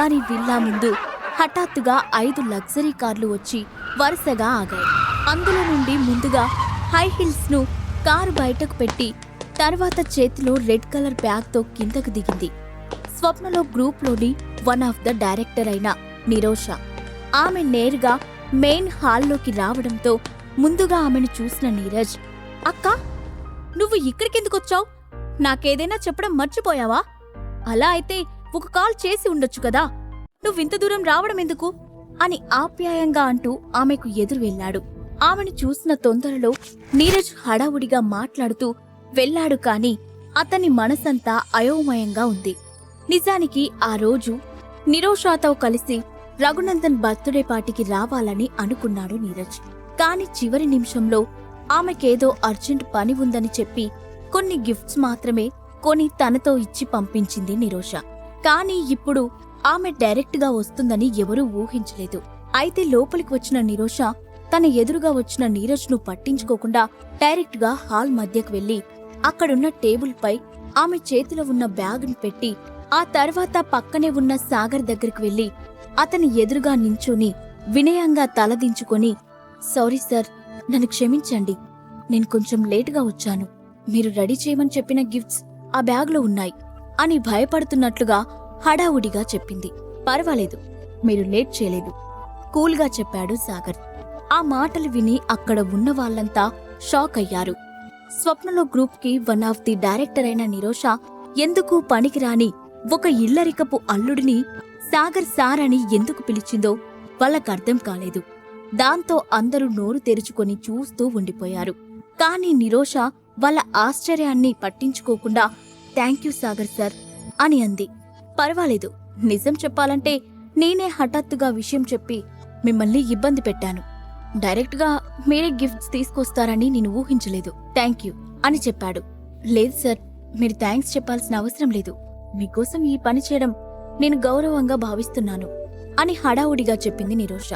Murari villa ముందు హఠాత్తుగా ఐదు లగ్జరీ కార్లు వచ్చి వరుసగా ఆగాయి. అందులో నుండి ముందుగా హై హిల్స్ను కారు బయటకు పెట్టి తర్వాత చేతిలో రెడ్ కలర్ బ్యాగ్తో కిందకు దిగింది. స్వప్నలో గ్రూప్లోని వన్ ఆఫ్ ద డైరెక్టర్ అయిన నిరోష. ఆమె నేరుగా మెయిన్ హాల్లోకి రావడంతో ముందుగా ఆమెను చూసిన నీరజ్ అక్క నువ్వు ఇక్కడికెందుకొచ్చావు నాకేదైనా చెప్పడం మర్చిపోయావా? అలా అయితే ఒక కాల్ చేసి ఉండొచ్చు కదా. నువ్వింత దూరం రావడం ఎందుకు? అని ఆప్యాయంగా అంటూ ఆమెకు ఎదురు వెళ్ళాడు. ఆమెను చూసిన తొందరలో నీరజ్ హడావుడిగా మాట్లాడుతూ వెళ్ళాడు కాని అతని మనసంతా అయోమయంగా ఉంది. నిజానికి ఆ రోజు నిరోషాతో కలిసి రఘునందన్ బర్త్డే పార్టీకి రావాలని అనుకున్నాడు నీరజ్. కాని చివరి నిమిషంలో ఆమెకేదో అర్జెంట్ పని ఉందని చెప్పి కొన్ని గిఫ్ట్స్ మాత్రమే కొని తనతో ఇచ్చి పంపించింది నిరోష. కానీ ఇప్పుడు ఆమె డైరెక్ట్గా వస్తుందని ఎవరూ ఊహించలేదు. అయితే లోపలికి వచ్చిన నిరోష తన ఎదురుగా వచ్చిన నీరజ్ను పట్టించుకోకుండా డైరెక్ట్గా హాల్ మధ్యకు వెళ్ళి అక్కడున్న టేబుల్పై ఆమె చేతిలో ఉన్న బ్యాగ్ను పెట్టి ఆ తర్వాత పక్కనే ఉన్న సాగర్ దగ్గరికి వెళ్ళి అతని ఎదురుగా నించొని వినయంగా తలదించుకొని సారీ సార్ నన్ను క్షమించండి. నేను కొంచెం లేటుగా వచ్చాను. మీరు రెడీ చేయమని చెప్పిన గిఫ్ట్స్ ఆ బ్యాగ్లో ఉన్నాయి. అని భయపడుతున్నట్లుగా హడావుడిగా చెప్పింది. పర్వాలేదు మీరు లేట్ చేయలేదు కూల్గా చెప్పాడు సాగర్. ఆ మాటలు విని అక్కడ ఉన్న వాళ్ళంతా షాక్ అయ్యారు. స్వప్నలో గ్రూప్కి వన్ ఆఫ్ ది డైరెక్టర్ అయిన నిరోష ఎందుకు పనికిరాని ఒక ఇల్లరికపు అల్లుడిని సాగర్ సార్ అని ఎందుకు పిలిచిందో వాళ్ళకర్థం కాలేదు. దాంతో అందరూ నోరు తెరుచుకొని చూస్తూ ఉండిపోయారు. కానీ నిరోష వాళ్ళ ఆశ్చర్యాన్ని పట్టించుకోకుండా థ్యాంక్ యూ సాగర్ సార్ అని అంది. పర్వాలేదు నిజం చెప్పాలంటే నేనే హఠాత్తుగా విషయం చెప్పి మిమ్మల్ని ఇబ్బంది పెట్టాను. డైరెక్ట్గా మీరే గిఫ్ట్స్ తీసుకొస్తారని నేను ఊహించలేదు. థ్యాంక్ యూ అని చెప్పాడు. లేదు సార్ మీరు థ్యాంక్స్ చెప్పాల్సిన అవసరం లేదు. మీకోసం ఈ పని చేయడం నేను గౌరవంగా భావిస్తున్నాను అని హడావుడిగా చెప్పింది నిరోష.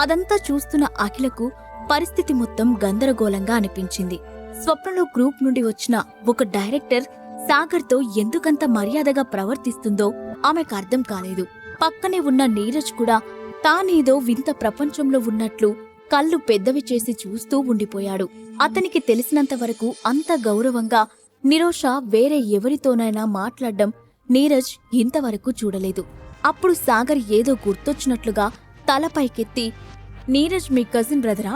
అదంతా చూస్తున్న అఖిలకు పరిస్థితి మొత్తం గందరగోళంగా అనిపించింది. స్వప్నలో గ్రూప్ నుండి వచ్చిన ఒక డైరెక్టర్ సాగర్తో ఎందుకంత మర్యాదగా ప్రవర్తిస్తుందో ఆమెకు అర్థం కాలేదు. పక్కనే ఉన్న నీరజ్ కూడా తానేదో వింత ప్రపంచంలో ఉన్నట్లు కళ్ళు పెద్దవి చేసి చూస్తూ ఉండిపోయాడు. అతనికి తెలిసినంత వరకు అంత గౌరవంగా నిరోష వేరే ఎవరితోనైనా మాట్లాడడం నీరజ్ ఇంతవరకు చూడలేదు. అప్పుడు సాగర్ ఏదో గుర్తొచ్చినట్లుగా తలపైకెత్తి నీరజ్ మీ కజిన్ బ్రదరా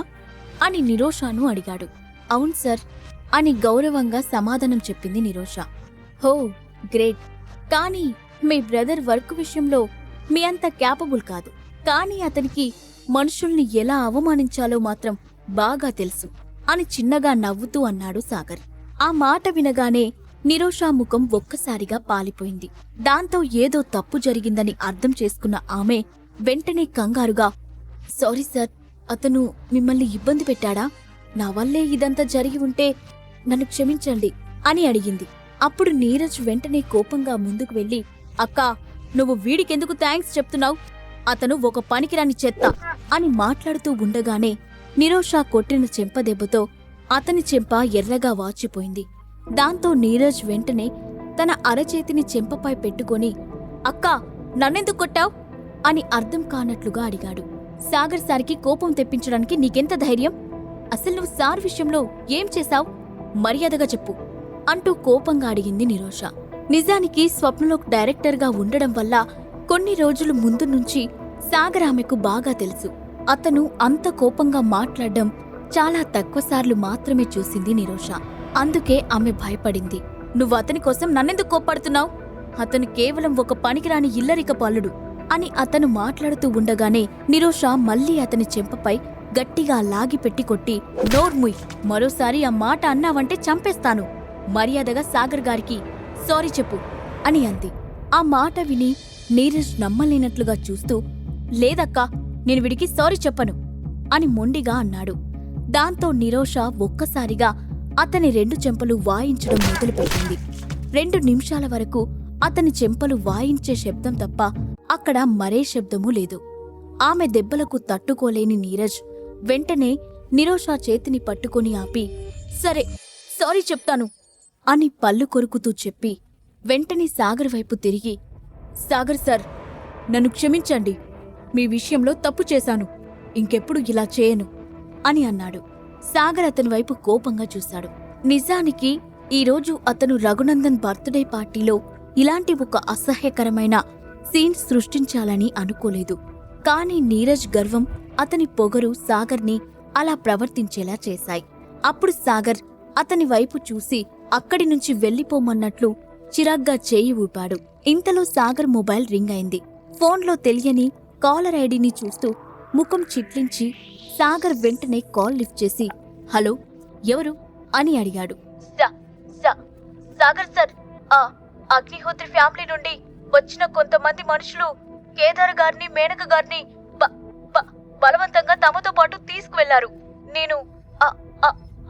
అని నిరోషాను అడిగాడు. అవును సార్ అని గౌరవంగా సమాధానం చెప్పింది నిరోష. హో గ్రేట్. కానీ మీ బ్రదర్ వర్క్ విషయంలో మీ అంత క్యాపబుల్ కాదు. కానీ అతనికి మనుషుల్ని ఎలా అవమానించాలో మాత్రం బాగా తెలుసు అని చిన్నగా నవ్వుతూ అన్నాడు సాగర్. ఆ మాట వినగానే నిరోషా ముఖం ఒక్కసారిగా పాలిపోయింది. దాంతో ఏదో తప్పు జరిగిందని అర్థం చేసుకున్న ఆమె వెంటనే కంగారుగా సారీ సార్ అతను మిమ్మల్ని ఇబ్బంది పెట్టాడా? నా వల్లే ఇదంతా జరిగి ఉంటే నన్ను క్షమించండి అని అడిగింది. అప్పుడు నీరజ్ వెంటనే కోపంగా ముందుకు వెళ్ళి అక్కా నువ్వు వీడికెందుకు థ్యాంక్స్ చెప్తున్నావు? అతను ఒక పనికిరాని చెత్త అని మాట్లాడుతూ ఉండగానే నిరోషా కొట్టిన చెంపదెబ్బతో అతని చెంప ఎర్రగా వాచిపోయింది. దాంతో నీరజ్ వెంటనే తన అరచేతిని చెంపపై పెట్టుకొని అక్కా నన్నెందుకు కొట్టావ్? అని అర్థం కానట్లుగా అడిగాడు. సాగర్ సార్కి కోపం తెప్పించడానికి నీకెంత ధైర్యం? అసలు నువ్వు సార్ విషయంలో ఏం చేశావ్? మర్యాదగా చెప్పు అంటూ కోపంగా అడిగింది నిరోష. నిజానికి స్వప్నలోక్ డైరెక్టర్గా ఉండడం వల్ల కొన్ని రోజులు ముందు నుంచి సాగర్ ఆమెకు బాగా తెలుసు. అతను అంత కోపంగా మాట్లాడడం చాలా తక్కువసార్లు మాత్రమే చూసింది నిరోష. అందుకే ఆమె భయపడింది. నువ్వు అతని కోసం నన్నెందుకు కోప్పడుతున్నావు? అతను కేవలం ఒక పనికిరాని ఇల్లరిక పాలుడు అని అతను మాట్లాడుతూ ఉండగానే నిరోష మళ్ళీ అతని చెంపపై గట్టిగా లాగిపెట్టి కొట్టి నోర్ముయ్ మరోసారి ఆ మాట అన్నావంటే చంపేస్తాను. మర్యాదగా సాగర్ గారికి సారీ చెప్పు అని అంది. ఆ మాట విని నీరజ్ నమ్మలేనట్లుగా చూస్తూ లేదక్కా నేను విడికి సారీ చెప్పను అని మొండిగా అన్నాడు. దాంతో నిరోష ఒక్కసారిగా అతని రెండు చెంపలు వాయించడం మొదలుపెట్టింది. రెండు నిమిషాల వరకు అతని చెంపలు వాయించే శబ్దం తప్ప అక్కడ మరే శబ్దమూ లేదు. ఆమె దెబ్బలకు తట్టుకోలేని నీరజ్ వెంటనే నిరోషా చేతిని పట్టుకొని ఆపి సరే సారీ చెప్తాను అని పళ్ళు కొరుకుతూ చెప్పి వెంటనే సాగర్ వైపు తిరిగి సాగర్ సార్ నన్ను క్షమించండి. మీ విషయంలో తప్పు చేశాను. ఇంకెప్పుడు ఇలా చేయను అని అన్నాడు. సాగర్ అతని వైపు కోపంగా చూశాడు. నిజానికి ఈరోజు అతను రఘునందన్ బర్త్డే పార్టీలో ఇలాంటి ఒక అసహ్యకరమైన సీన్ సృష్టించాలని అనుకోలేదు. కానీ నీరజ్ గర్వం అతని పొగరు సాగర్ని అలా ప్రవర్తించేలా చేశాయి. అప్పుడు సాగర్ అతని వైపు చూసి అక్కడి నుంచి వెళ్ళిపోమన్నట్లు చిరాగ్గా చేయి ఊపాడు. ఇంతలో సాగర్ మొబైల్ రింగ్ అయింది. ఫోన్లో తెలియని కాలర్ ఐడిని చూస్తూ ముఖం చిట్లించి సాగర్ వెంటనే కాల్ లిఫ్ట్ చేసి హలో ఎవరు? అని అడిగాడు. సాగర్ సార్ ఆ అగ్నిహోత్రి ఫ్యామిలీ నుండి వచ్చిన కొంతమంది మనుషులు కేదార్ గారిని మేనక గారిని బలవంతంగా తమతో పాటు తీసుకువెళ్ళారు. నేను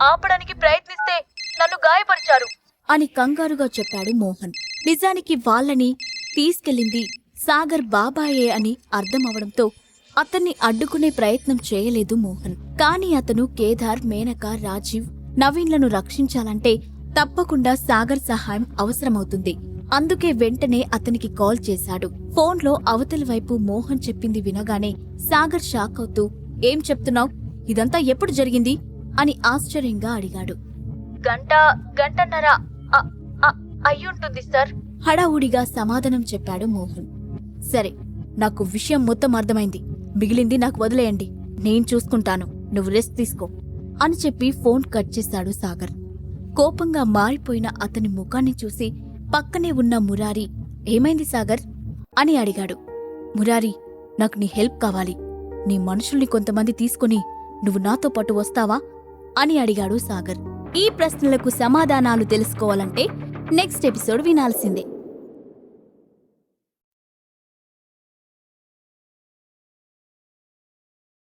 ఆపడానికి ప్రయత్నిస్తే నన్ను గాయపరిచారు. అని కంగారుగా చెప్పాడు మోహన్. నిజానికి వాళ్ళని తీసుకెళ్ళింది సాగర్ బాబాయే అని అర్థమవడంతో అతన్ని అడ్డుకునే ప్రయత్నం చేయలేదు మోహన్. కానీ అతను కేదార్ మేనక రాజీవ్ నవీన్లను రక్షించాలంటే తప్పకుండా సాగర్ సహాయం అవసరమవుతుంది. అందుకే వెంటనే అతనికి కాల్ చేశాడు. ఫోన్లో అవతలి వైపు మోహన్ చెప్పింది వినగానే సాగర్ షాక్ అవుతూ ఏం చెప్తున్నావ్? ఇదంతా ఎప్పుడు జరిగింది? అని ఆశ్చర్యంగా అడిగాడు. గంట గంటన్నర అయ్యుంటుంది సార్. హడావుడిగా సమాధానం చెప్పాడు మోహన్. సరే నాకు విషయం మొత్తం అర్థమైంది. మిగిలింది నాకు వదిలేయండి. నేను చూసుకుంటాను. నువ్వు రెస్ట్ తీసుకో. అని చెప్పి ఫోన్ కట్ చేశాడు సాగర్. కోపంగా మారిపోయిన అతని ముఖాన్ని చూసి పక్కనే ఉన్న మురారి ఏమైంది సాగర్? అని అడిగాడు. మురారి నాకు నీ హెల్ప్ కావాలి. నీ మనుషుల్ని కొంతమంది తీసుకుని నువ్వు నాతో పాటు వస్తావా? అని అడిగాడు సాగర్. ఈ ప్రశ్నలకు సమాధానాలు తెలుసుకోవాలంటే నెక్స్ట్ ఎపిసోడ్ వినాల్సిందే.